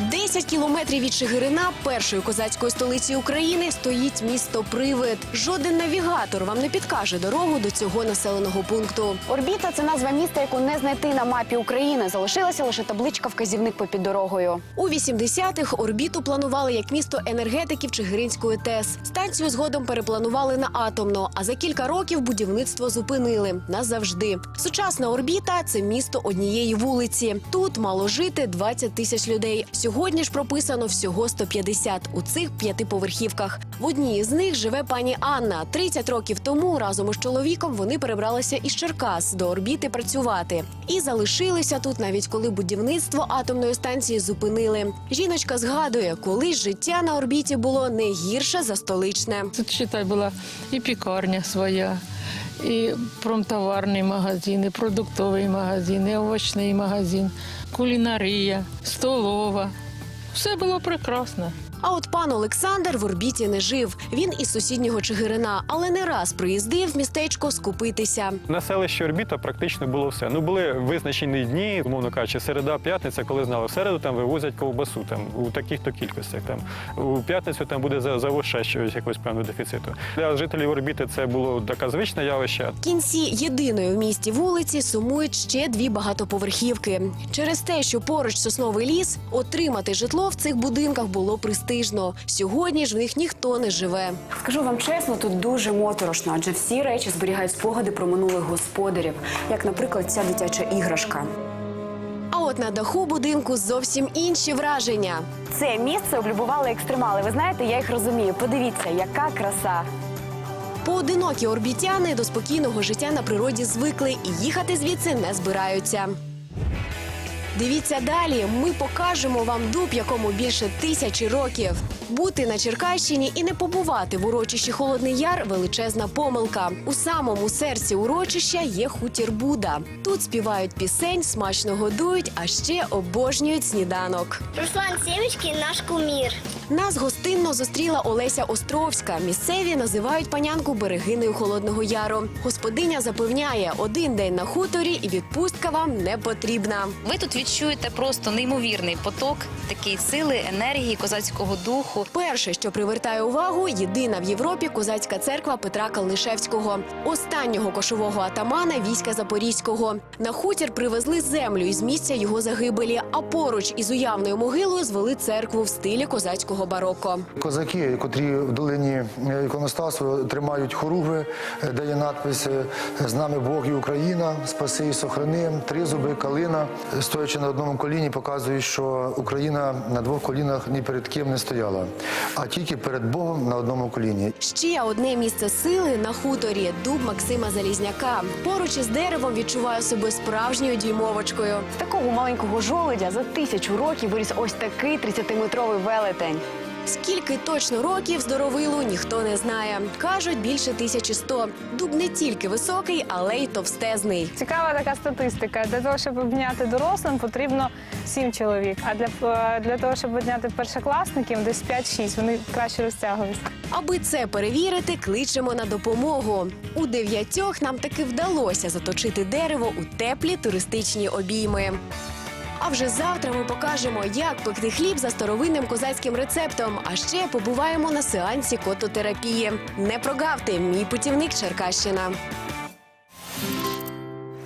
Десять кілометрів від Чигирина, першої козацької столиці України, стоїть місто Привид. Жоден навігатор вам не підкаже дорогу до цього населеного пункту. Орбіта це назва міста, яку не знайти на мапі України. Залишилася лише табличка вказівник попід дорогою. У 80-х орбіту планували як місто енергетиків Чигиринської ТЕС. Станцію згодом перепланували на атомну, а за кілька років будівництво зупинили назавжди. Сучасна орбіта це місто однієї вулиці. Тут мало жити 20 тисяч людей. Сьогодні ж прописано всього 150 у цих п'ятиповерхівках. В одній з них живе пані Анна. 30 років тому разом із чоловіком вони перебралися із Черкас до орбіти працювати і залишилися тут, навіть коли будівництво атомної станції зупинили. Жіночка згадує, колись життя на орбіті було не гірше за столичне. Тут считай була і пікарня своя, і промтоварний магазин, і продуктовий магазин, і овочний магазин, кулінарія, столова. Все було прекрасно. А от пан Олександр в орбіті не жив. Він із сусіднього Чигирина, але не раз приїздив в містечко скупитися. На селищі Орбіта практично було все. Ну були визначені дні, умовно кажучи, середа, п'ятниця, коли знали, в середу там вивозять ковбасу там у таких-то кількостях. Там у п'ятницю там буде за- завоз ще щось якогось певного дефіциту. Для жителів орбіти це було таке звичне явище. В кінці єдиної в місті вулиці сумують ще дві багатоповерхівки. Через те, що поруч сосновий ліс, отримати житло в цих будинках було престижно. Сьогодні ж в них ніхто не живе. Скажу вам чесно, тут дуже моторошно, адже всі речі зберігають спогади про минулих господарів, як, наприклад, ця дитяча іграшка. А от на даху будинку зовсім інші враження. Це місце облюбували екстремали. Ви знаєте, я їх розумію. Подивіться, яка краса. Поодинокі орбітяни до спокійного життя на природі звикли і їхати звідси не збираються. Дивіться далі. Ми покажемо вам дуб, якому більше тисячі років. Бути на Черкащині і не побувати в урочищі Холодний Яр величезна помилка. У самому серці урочища є хутір Буда. Тут співають пісень, смачно годують, а ще обожнюють сніданок. Руслан Сєвичкін наш кумір. Нас гостинно зустріла Олеся Островська. Місцеві називають панянку берегинею Холодного Яру. Господиня запевняє, один день на хуторі і відпустка вам не потрібна. Ви тут відчуєте просто неймовірний поток такої сили, енергії, козацького духу. Перше, що привертає увагу, єдина в Європі козацька церква Петра Калнишевського, останнього кошового атамана війська Запорізького. На хутір привезли землю із місця його загибелі, а поруч із уявною могилою звели церкву в стилі козацького бароко. Козаки, котрі в долині іконостасу тримають хоругви, де є надпис «З нами Бог і Україна, спаси і сохрани, тризуби, калина». Стоячи на одному коліні, показують, що Україна на двох колінах ні перед ким не стояла, а тільки перед Богом на одному коліні. Ще одне місце сили на хуторі дуб Максима Залізняка. Поруч із деревом відчуваю себе справжньою дюймовочкою. З такого маленького жолудя за тисячу років виріс ось такий 30-метровий велетень. Скільки точно років здоровилу ніхто не знає. Кажуть, більше 1100. Дуб не тільки високий, але й товстезний. Цікава така статистика. Для того, щоб обняти дорослим, потрібно 7 чоловік. А для, е, для того, щоб обняти першокласників, десь 5-6. Вони краще розтягуються. Аби це перевірити, кличемо на допомогу. У дев'ятьох нам таки вдалося заточити дерево у теплі туристичні обійми. А вже завтра ми покажемо, як пекти хліб за старовинним козацьким рецептом. А ще побуваємо на сеансі кототерапії. Не прогавте, мій путівник Черкащина.